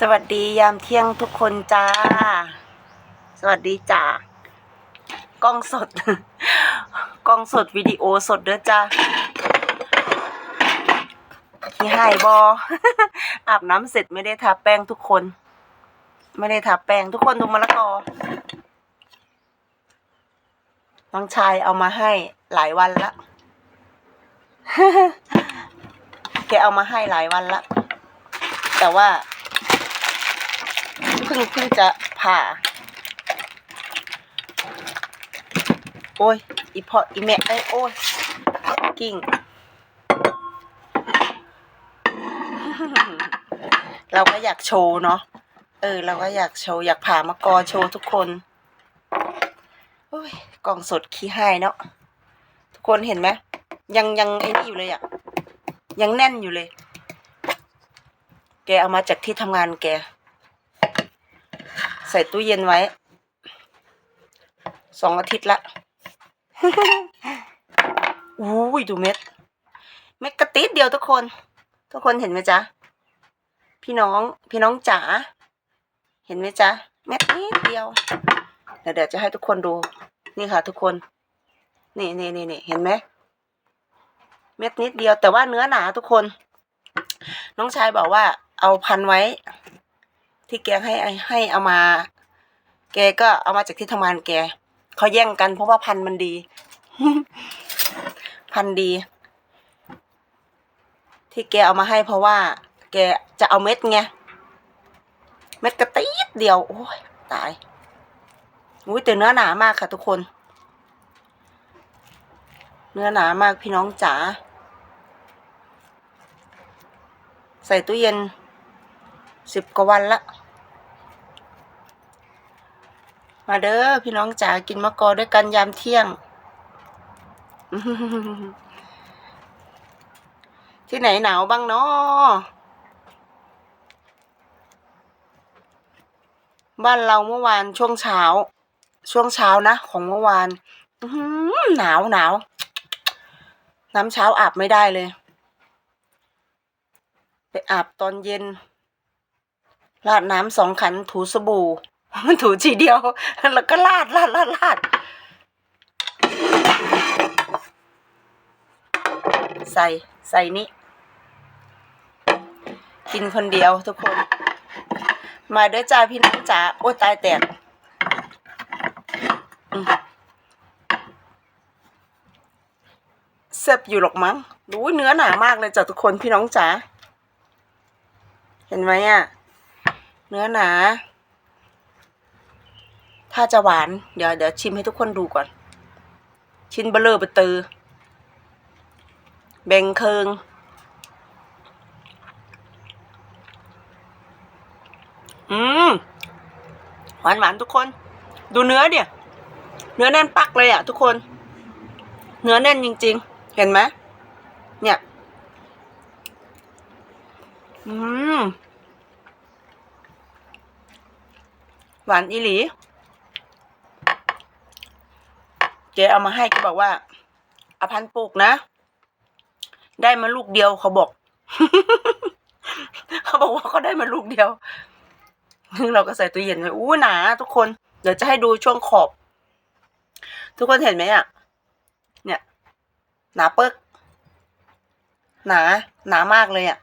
สวัสดียามเที่ยงทุกคนจ้า สวัสดีจ้ากล้องสด กล้องสดวิดีโอสดเด้อจ้าขี้หายบออาบน้ำเสร็จไม่ได้ทาแป้งทุกคน ไม่ได้ทาแป้งทุกคนดูมะละกอน้องชายเอามาให้หลายวันละแกเอามาให้หลายวันละแต่ว่า พิ่งเพิ่งจะผ่า โอ้ย อีพออีแม่เอ้ยโอ้ย กิ่ง เราก็อยากโชว์เนาะ เออ เราก็อยากโชว์ อยากผ่ามะกอโชว์ทุกคน โอ้ย กล่องสดขี้ให้เนาะ ทุกคนเห็นไหม ยังยังไอ้นี่อยู่เลยอะยังแน่นอยู่เลย แกเอามาจากที่ทำงานแก ใส่ตู้เย็นไว้ สองอาทิตย์ละอุ้ยดูเม็ด เม็ดกระติดเดียวทุกคน ทุกคนเห็นไหมจ๊ะ พี่น้อง พี่น้องจ๋า เห็นไหมจ๊ะ เม็ดนิดเดียว เดี๋ยวเดี๋ยวจะให้ทุกคนดู นี่ค่ะ ทุกคน นี่นี่นี่นี่เห็นไหม เม็ดนิดเดียวแต่ว่าเนื้อหนาทุกคน น้องชายบอกว่า เอาพันไว้ ที่แกให้ให้เอามา แกก็เอามาจากที่ทำงานแกเขาแย่งกันเพราะว่าพันธุ์มันดี พันธุ์ดี ที่แกเอามาให้เพราะว่า แกจะเอาเม็ดไงเม็ดกระติดเดียว โอ้ยตายอุ้ยแต่เนื้อหนามากค่ะทุกคน เนื้อหนามากพี่น้องจ๋าใส่ตู้เย็นสิบกว่าวันละ มาเด้อพี่น้องจ๋ากินมะกอด้วยกันยามเที่ยง ที่ไหนหนาวบ้างเนาะบ้านเราเมื่อวานช่วงเช้า ช่วงเช้านะ ของเมื่อวานอื้อหือหนาวหนาวน้ำเช้าอาบไม่ได้เลย ไปอาบตอนเย็นราดน้ำสองขันถูสบู่ มันถูทีเดียว แล้วก็ลาดลาดลาดลาดใส่ใส่นี่กินคนเดียวทุกคน มาด้อจ้าพี่น้องจ๋าโอ้ตายแตกเซ็บอยู่หรอกมั้งดูเนื้อหนามากเลยจ้ะทุกคนพี่น้องจ๋าเห็นไหมอะ เนื้อหนา ถ้าจะหวาน เดี๋ยวเดี๋ยวชิมให้ทุกคนดูก่อน ชิ้นเบลเลอร์เบตือแบ่งเคิง อืม หวานหวานทุกคน ดูเนื้อเนี่ยเนื้อแน่นปักเลยอะทุกคน เนื้อแน่นจริง ๆ เห็นไหมเนี่ย อืม หวานอีหลี เจ๊เอามาให้ก็บอกว่าอาพันปลูกนะ ได้มาลูกเดียวเขาบอก เขาบอกว่าเขาได้มาลูกเดียวเราก็ใส่ตู้เย็นไว้อู้หนา ทุกคน เดี๋ยวจะให้ดูช่วงขอบ ทุกคนเห็นไหมอะ เนี่ย หนาเปิกหนา หนามากเลยอะ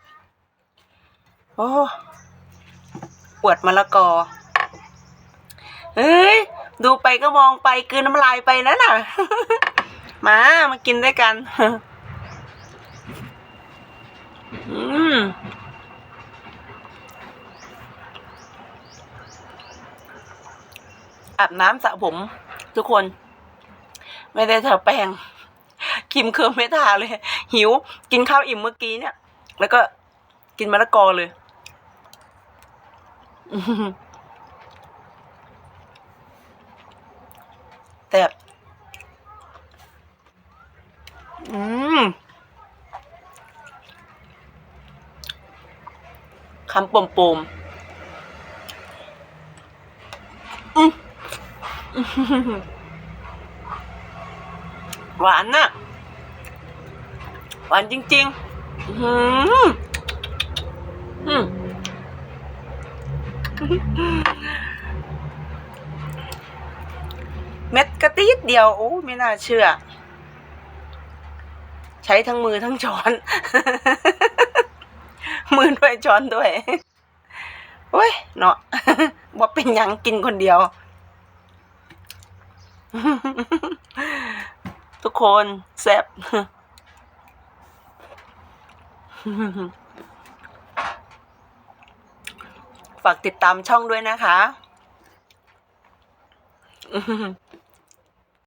โอ้ปวดมะละกอ เฮ้ย ดูไปก็มองไปกืนน้ำลายไปนั่นน่ะ มามากินด้วยกัน อืมอาบน้ำสระผม ทุกคน ไม่ได้ทาแป้งครีมเคืองไม่ทาเลย หิว กินข้าวอิ่มเมื่อกี้เนี่ย แล้วก็กินมะละกอเลย อือหือ แต่บอืมคำปมปมๆอืมอื้อหือหวานน่ะ หวานจริงๆ อื้อหืออืม เม็ดกระติดเดียวโอ้ไม่น่าเชื่อ ใช้ทั้งมือทั้งช้อน มือด้วยช้อนด้วยโอ้ยเนาะบ่เป็นยังกินคนเดียว ทุกคนแซ่บฝากติดตามช่องด้วยนะคะ